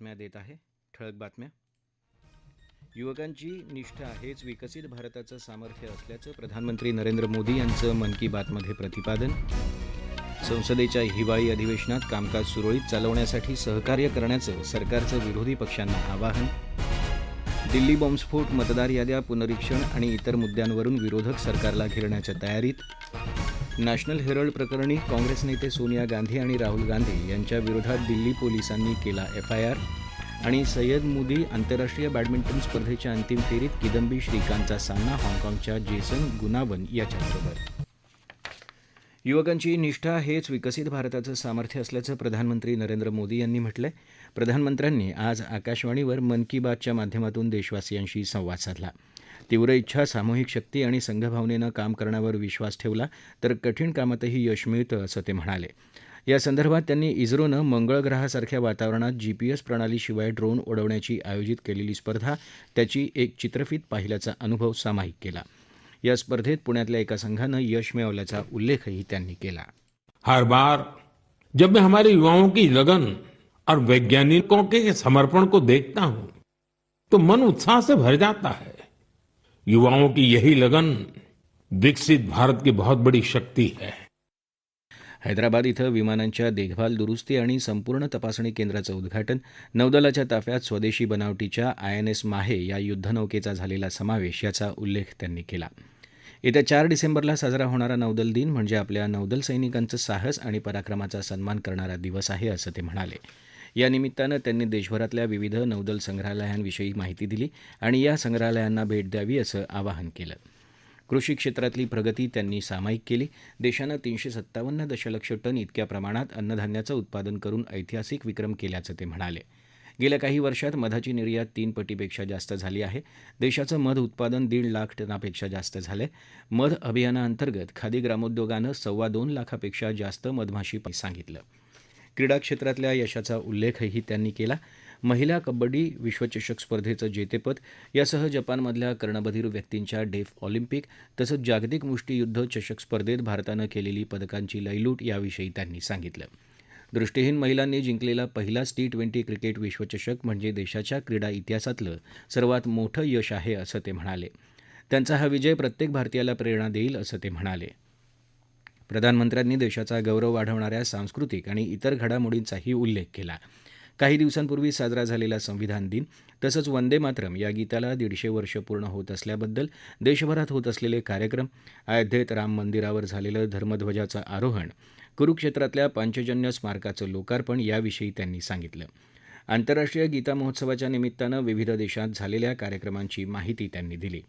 बातम्या देत आहे. ठळक बातम्या. युवकांची निष्ठा हेच विकसित भारताचं सामर्थ्य असल्याचं प्रधानमंत्री नरेंद्र मोदी यांचं मन की बातमध्ये प्रतिपादन. संसदेच्या हिवाळी अधिवेशनात कामकाज सुरळीत चालवण्यासाठी सहकार्य करण्याचं सरकारचं विरोधी पक्षांना आवाहन. दिल्ली बॉम्बस्फोट मतदार याद्या पुनरीक्षण आणि इतर मुद्द्यांवरून विरोधक सरकारला घेरण्याच्या तयारीत. नॅशनल हेरल्ड प्रकरणी काँग्रेस नेते सोनिया गांधी आणि राहुल गांधी यांच्या विरोधात दिल्ली पोलिसांनी केला एफआयआर आणि सय्यद मोदी आंतरराष्ट्रीय बॅडमिंटन स्पर्धेच्या अंतिम फेरीत किदंबी श्रीकांतचा सामना हाँगकाँगच्या जेसन गुनावन याच्याबरोबर. युवकांची निष्ठा हेच विकसित भारताचं सामर्थ्य असल्याचं प्रधानमंत्री नरेंद्र मोदी यांनी म्हटलंय. प्रधानमंत्र्यांनी आज आकाशवाणीवर मन की बातच्या माध्यमातून देशवासियांशी संवाद साधला. तीव्र इच्छा सामूहिक शक्ती आणि संघभावनेनं काम करण्यावर विश्वास ठेवला तर कठीण कामातही यश मिळतं असं ते म्हणाले. या संदर्भात त्यांनी इस्रोनं मंगळ ग्रहासारख्या वातावरणात जीपीएस प्रणालीशिवाय ड्रोन उडवण्याची आयोजित केलेली स्पर्धा त्याची एक चित्रफीत पाहिल्याचा अनुभव सामायिक केला. या स्पर्धेत पुण्यातल्या एका संघानं यश मिळवल्याचा उल्लेखही त्यांनी केला. हर बार जब मैं हमारे युवाओं की लगन और वैज्ञानिकों के समर्पण को देखता हूं तो मन उत्साह से भर जाता है। युवाओं की यही लगन विकसित भारत की बहुत बड़ी शक्ति है। हैदराबाद इथं विमानांच्या देखभाल दुरुस्ती आणि संपूर्ण तपासणी केंद्राचं उद्घाटन नौदलाच्या ताफ्यात स्वदेशी बनावटीच्या आयएनएस माहे या युद्धनौकेचा झालेला समावेश याचा उल्लेख त्यांनी केला. येत्या चार डिसेंबरला साजरा होणारा नौदल दिन म्हणजे आपल्या नौदल सैनिकांचं साहस आणि पराक्रमाचा सन्मान करणारा दिवस आहे असं ते म्हणाले. या निमित्तानं त्यांनी देशभरातल्या विविध नौदल संग्रहालयांविषयी माहिती दिली आणि या संग्रहालयांना भेट द्यावी असं आवाहन केलं. कृषी क्षेत्रातली प्रगती त्यांनी सामायिक केली. देशानं तीनशे सत्तावन्न दशलक्ष टन इतक्या प्रमाणात अन्नधान्याचं उत्पादन करून ऐतिहासिक विक्रम केल्याचं ते म्हणाले. गेल्या काही वर्षात मधाची निर्यात तीन पटीपेक्षा जास्त झाली आहे. देशाचं मध उत्पादन दीड लाख टनापेक्षा जास्त झालं मध अभियानाअंतर्गत खादी ग्रामोद्योगानं सव्वा दोन लाखापेक्षा जास्त मधमाशी सांगितलं. क्रीडा क्षेत्रातल्या यशाचा उल्लेखही त्यांनी केला. महिला कबड्डी विश्वचषक स्पर्धेचं जेतेपद यासह जपानमधल्या कर्णबधीर व्यक्तींच्या डेफ ऑलिम्पिक तसंच जागतिक मुष्टीयुद्ध चषक स्पर्धेत भारतानं केलेली पदकांची लयलूट याविषयी त्यांनी सांगितलं. दृष्टीहीन महिलांनी जिंकलेला पहिलाच टी ट्वेंटी क्रिकेट विश्वचषक म्हणजे देशाच्या क्रीडा इतिहासातलं सर्वात मोठं यश आहे असं ते म्हणाले. त्यांचा हा विजय प्रत्येक भारतीयाला प्रेरणा देईल असं ते म्हणाले. प्रधानमंत्र्यांनी देशाचा गौरव वाढवणाऱ्या सांस्कृतिक आणि इतर घडामोडींचाही उल्लेख केला. काही दिवसांपूर्वी साजरा झालेला संविधान दिन तसंच वंदे मातरम या गीताला दीडशे वर्ष पूर्ण होत असल्याबद्दल देशभरात होत असलेले कार्यक्रम अयोध्येत राम मंदिरावर झालेलं धर्मध्वजाचं आरोहण कुरुक्षेत्रातल्या पांचजन्य स्मारकाचं लोकार्पण याविषयी त्यांनी सांगितलं. आंतरराष्ट्रीय गीता महोत्सवाच्या निमित्तानं विविध देशात झालेल्या कार्यक्रमांची माहिती त्यांनी दिली.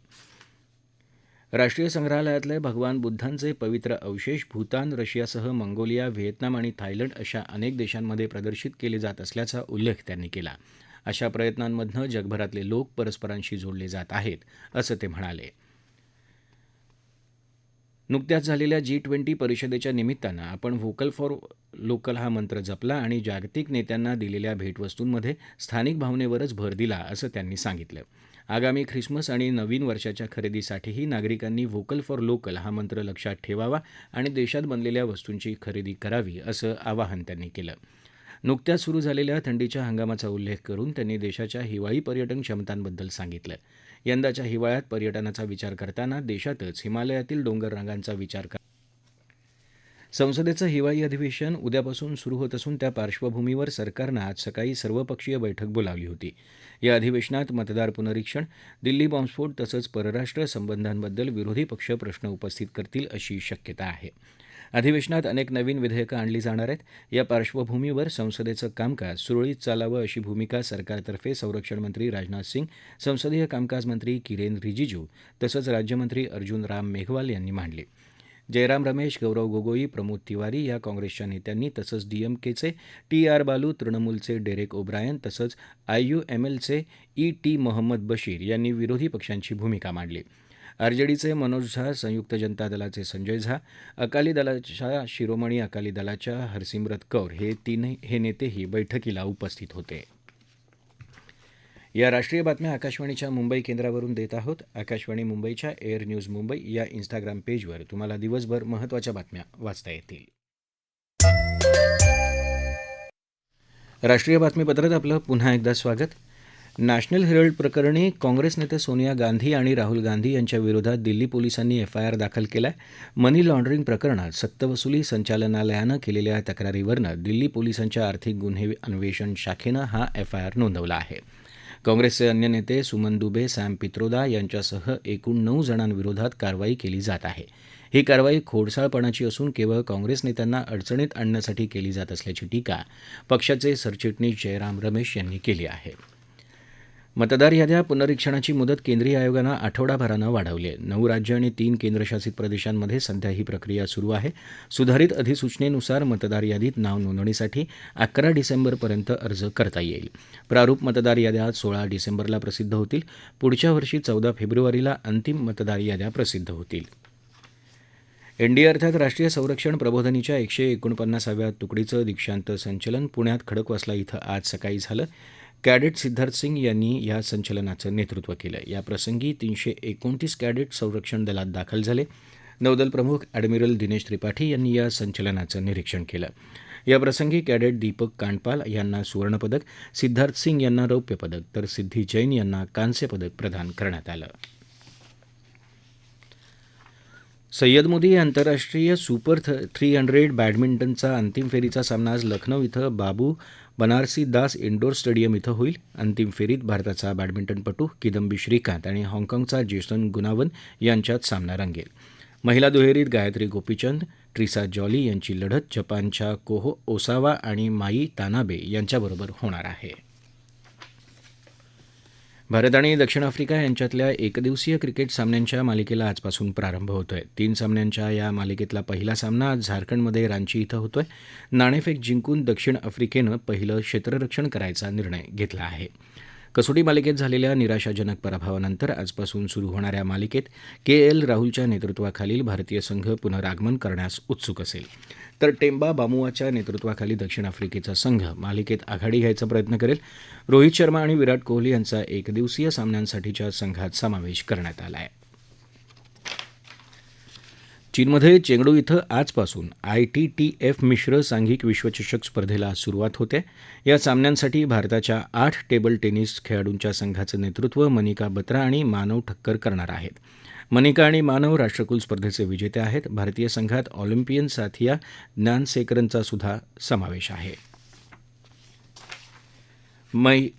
राष्ट्रीय संग्रहालयातले भगवान बुद्धांचे पवित्र अवशेष भूतान रशियासह मंगोलिया व्हिएतनाम आणि थायलंड अशा अनेक देशांमध्ये प्रदर्शित केले जात असल्याचा उल्लेख त्यांनी केला. अशा प्रयत्नांमधनं जगभरातले लोक परस्परांशी जोडले जात आहेत असं ते म्हणाले. नुकत्याच झालेल्या जी ट्वेंटी परिषदेच्या निमित्तानं आपण व्होकल फॉर लोकल हा मंत्र जपला आणि जागतिक नेत्यांना दिलेल्या भेटवस्तूंमध्ये स्थानिक भावनेवरच भर दिला असं त्यांनी सांगितलं. आगामी ख्रिसमस आणि नवीन वर्षाच्या खरेदीसाठीही नागरिकांनी व्होकल फॉर लोकल हा मंत्र लक्षात ठेवावा आणि देशात बनलेल्या वस्तूंची खरेदी करावी असं आवाहन त्यांनी केलं. नुकत्याच सुरू झालेल्या थंडीच्या हंगामाचा उल्लेख करून त्यांनी देशाच्या हिवाळी पर्यटन क्षमतांबद्दल सांगितलं. यंदाच्या हिवाळ्यात पर्यटनाचा विचार करताना देशातच हिमालयातील डोंगर रांगांचा विचार करा संसदेचं हिवाळी अधिवेशन उद्यापासून सुरू होत असून त्या पार्श्वभूमीवर सरकारनं आज सकाळी सर्वपक्षीय बैठक बोलावली होती. या अधिवेशनात मतदार पुनरीक्षण दिल्ली बॉम्बस्फोट तसंच परराष्ट्र संबंधांबद्दल विरोधी पक्ष प्रश्न उपस्थित करतील अशी शक्यता आहे. अधिवेशनात अनेक नवीन विधेयकं आणली जाणार आहेत. या पार्श्वभूमीवर संसदेचं कामकाज सुरळीत चालावं अशी भूमिका सरकारतर्फे संरक्षण मंत्री राजनाथ सिंग संसदीय कामकाज मंत्री किरेन रिजिजू तसंच राज्यमंत्री अर्जुन राम मेघवाल यांनी मांडली. जयराम रमेश गौरव गोगोई प्रमोद तिवारी या काँग्रेसच्या नेत्यांनी तसंच डीएमकेचे टी आर बालू तृणमूलचे डेरेक ओब्रायन तसंच आययूएमएलचे ई टी मोहम्मद बशीर यांनी विरोधी पक्षांची भूमिका मांडली. आरजेडीचे मनोज झा संयुक्त जनता दलाचे संजय झा अकाली दलाच्या शिरोमणी अकाली दलाच्या हरसिमरत कौर हे तीन हे नेतेही बैठकीला उपस्थित होते. या राष्ट्रीय बातम्या आकाशवाणीच्या मुंबई केंद्रावरून देत आहोत. आकाशवाणी मुंबईच्या एअर न्यूज मुंबई या इन्स्टाग्राम पेजवर तुम्हाला दिवसभर महत्त्वाच्या बातम्या वाचता येतील. राष्ट्रीय बातमीपत्रात आपलं पुन्हा एकदा स्वागत. नॅशनल हेरल्ड प्रकरणी काँग्रेस नेते सोनिया गांधी आणि राहुल गांधी यांच्या विरोधात दिल्ली पोलिसांनी एफआयआर दाखल केलाय. मनी लॉन्ड्रिंग प्रकरणात सक्तवसुली संचालनालयानं केलेल्या तक्रारीवरनं दिल्ली पोलिसांच्या आर्थिक गुन्हे अन्वेषण शाखेनं हा एफआयआर नोंदवला आहे. काँग्रेसचे अन्य नेते सुमन दुबे सॅम पित्रोदा यांच्यासह एकूण नऊ जणांविरोधात कारवाई केली जात आहे. ही कारवाई खोडसाळपणाची असून केवळ काँग्रेस नेत्यांना अडचणीत आणण्यासाठी केली जात असल्याची टीका पक्षाचे सरचिटणीस जयराम रमेश यांनी केली आहे. मतदार याद्या पुनरीक्षणाची मुदत केंद्रीय आयोगानं आठवडाभरानं वाढवली आहे. नऊ राज्य आणि तीन केंद्रशासित प्रदेशांमध्ये सध्या ही प्रक्रिया सुरू आहे. सुधारित अधिसूचनेनुसार मतदार यादीत नाव नोंदणीसाठी अकरा डिसेंबरपर्यंत अर्ज करता येईल. प्रारूप मतदार याद्या सोळा डिसेंबरला प्रसिद्ध होतील. पुढच्या वर्षी चौदा फेब्रुवारीला अंतिम मतदार याद्या प्रसिद्ध होतील. एनडीए अर्थात राष्ट्रीय संरक्षण प्रबोधनीच्या एकशे एकोणपन्नासाव्या तुकडीचं दीक्षांत संचलन पुण्यात खडकवासला इथं आज सकाळी झालं. कॅडेट सिद्धार्थ सिंग यांनी या संचलनाचं नेतृत्व केलं या प्रसंगी तीनशे एकोणतीस कॅडेट संरक्षण दलात दाखल झाले. नौदल प्रमुख ॲडमिरल दिनेश त्रिपाठी यांनी या संचलनाचं निरीक्षण केलं. या प्रसंगी कॅडेट दीपक कांडपाल यांना सुवर्णपदक सिद्धार्थ सिंग यांना रौप्य पदक तर सिद्धी जैन यांना कांस्य पदक प्रदान करण्यात आलं. सय्यद मोदी आंतरराष्ट्रीय सुपर थ थ्री हंड्रेड बॅडमिंटनचा अंतिम फेरीचा सामना आज लखनौ इथं बाबू बनारसी दास इंडोर स्टेडियम इथं होईल. अंतिम फेरीत भारताचा बॅडमिंटनपटू किदंबी श्रीकांत आणि हाँगकाँगचा जेसन गुनावन यांच्यात सामना रंगेल. महिला दुहेरीत गायत्री गोपीचंद ट्रिसा जॉली यांची लढत जपानच्या कोहो ओसावा आणि माई तानाबे यांच्याबरोबर होणार आहे. भारत आणि दक्षिण आफ्रिका यांच्यातल्या एकदिवसीय क्रिकेट सामन्यांच्या मालिकेला आजपासून प्रारंभ होतोय. तीन सामन्यांच्या या मालिकेतला पहिला सामना आज झारखंडमध्ये रांची इथं होतोय. नाणेफेक जिंकून दक्षिण आफ्रिकेनं पहिलं क्षेत्ररक्षण करायचा निर्णय घेतला आहे. कसोटी मालिकेत झालेल्या निराशाजनक पराभवानंतर आजपासून सुरू होणाऱ्या मालिकेत के एल राहुलच्या नेतृत्वाखालील भारतीय संघ पुनरागमन करण्यास उत्सुक असेल. तर टेम्बा बामुआच्या नेतृत्वाखाली दक्षिण आफ्रिकेचा संघ मालिकेत आघाडी घ्यायचा प्रयत्न करेल. रोहित शर्मा आणि विराट कोहली यांचा एकदिवसीय सामन्यांसाठीच्या संघात समावेश करण्यात आला आहे चीनमध्ये चेंगडू इथं आजपासून आय टी टी एफ मिश्र सांघिक विश्वचषक स्पर्धेला सुरुवात होते. या सामन्यांसाठी भारताच्या आठ टेबल टेनिस खेळाडूंच्या संघाचं नेतृत्व मनिका बत्रा आणि मानव ठक्कर करणार आहेत. मनिका आणि मानव राष्ट्रकुल स्पर्धेचे विजेते आहेत. भारतीय संघात ऑलिम्पियन साथिया ज्ञानसेकरनचा सुद्धा समावेश आहे.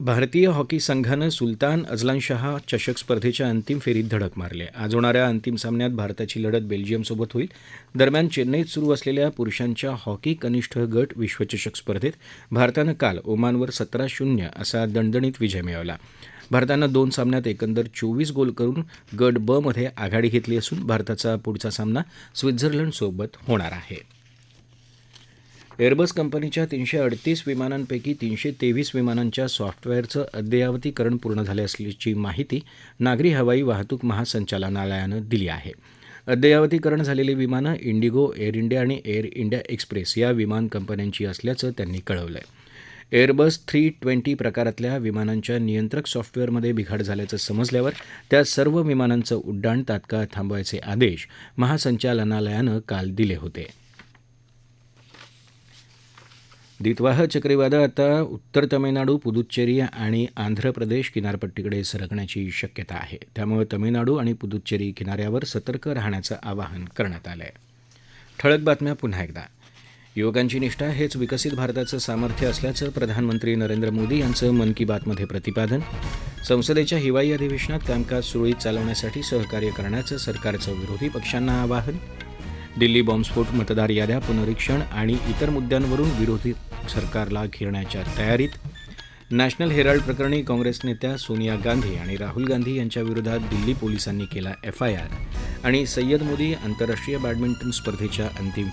भारतीय हॉकी संघानं सुलतान अझलान चषक स्पर्धेच्या अंतिम फेरीत धडक मारली. आहे. आज होणाऱ्या अंतिम सामन्यात भारताची लढत बेल्जियमसोबत होईल. दरम्यान चेन्नईत सुरू असलेल्या पुरुषांच्या हॉकी कनिष्ठ गट विश्वचषक स्पर्धेत भारतानं काल ओमानवर सतरा शून्य असा दणदणीत विजय मिळवला. भारतानं दोन सामन्यात एकंदर चोवीस गोल करून गट ब मध्ये आघाडी घेतली असून भारताचा पुढचा सामना स्वित्झर्लंडसोबत होणार आहे. एअरबस कंपनीच्या तीनशे अडतीस विमानांपैकी तीनशे तेवीस विमानांच्या सॉफ्टवेअरचं अद्ययावतीकरण पूर्ण झाले असल्याची माहिती नागरी हवाई वाहतूक महासंचालनालयानं दिली आहे. अद्ययावतीकरण झालेली विमानं इंडिगो एअर इंडिया आणि एअर इंडिया एक्सप्रेस या विमान कंपन्यांची असल्याचं त्यांनी कळवलं आहे एअरबस थ्री ट्वेंटी प्रकारातल्या विमानांच्या नियंत्रक सॉफ्टवेअरमध्ये बिघाड झाल्याचं समजल्यावर त्या सर्व विमानांचं उड्डाण तात्काळ थांबवायचे आदेश महासंचालनालयानं काल दिले होते. दितवाह चक्रीवादळ आता उत्तर तमिळनाडू पुदुच्चेरी आणि आंध्र प्रदेश किनारपट्टीकडे सरकण्याची शक्यता आहे. त्यामुळे तमिळनाडू आणि पुदुच्चेरी किनाऱ्यावर सतर्क राहण्याचं आवाहन करण्यात आलं आहे ठळक बातम्या पुन्हा एकदा. युवकांची निष्ठा हेच विकसित भारताचं सामर्थ्य असल्याचं प्रधानमंत्री नरेंद्र मोदी यांचं मन की बातमध्ये प्रतिपादन. संसदेच्या हिवाळी अधिवेशनात कामकाज सुरळीत चालवण्यासाठी सहकार्य करण्याचं सरकारचं विरोधी पक्षांना आवाहन. दिल्ली बॉम्बस्फोट मतदार याद्या पुनरीक्षण आणि इतर मुद्द्यांवरून विरोधी सरकारला घेरण्याच्या तयारीत. नॅशनल हेराल्ड प्रकरणी काँग्रेस नेत्या सोनिया गांधी आणि राहुल गांधी यांच्याविरोधात दिल्ली पोलिसांनी केला एफआयआर आणि सय्यद मोदी आंतरराष्ट्रीय बॅडमिंटन स्पर्धेच्या अंतिम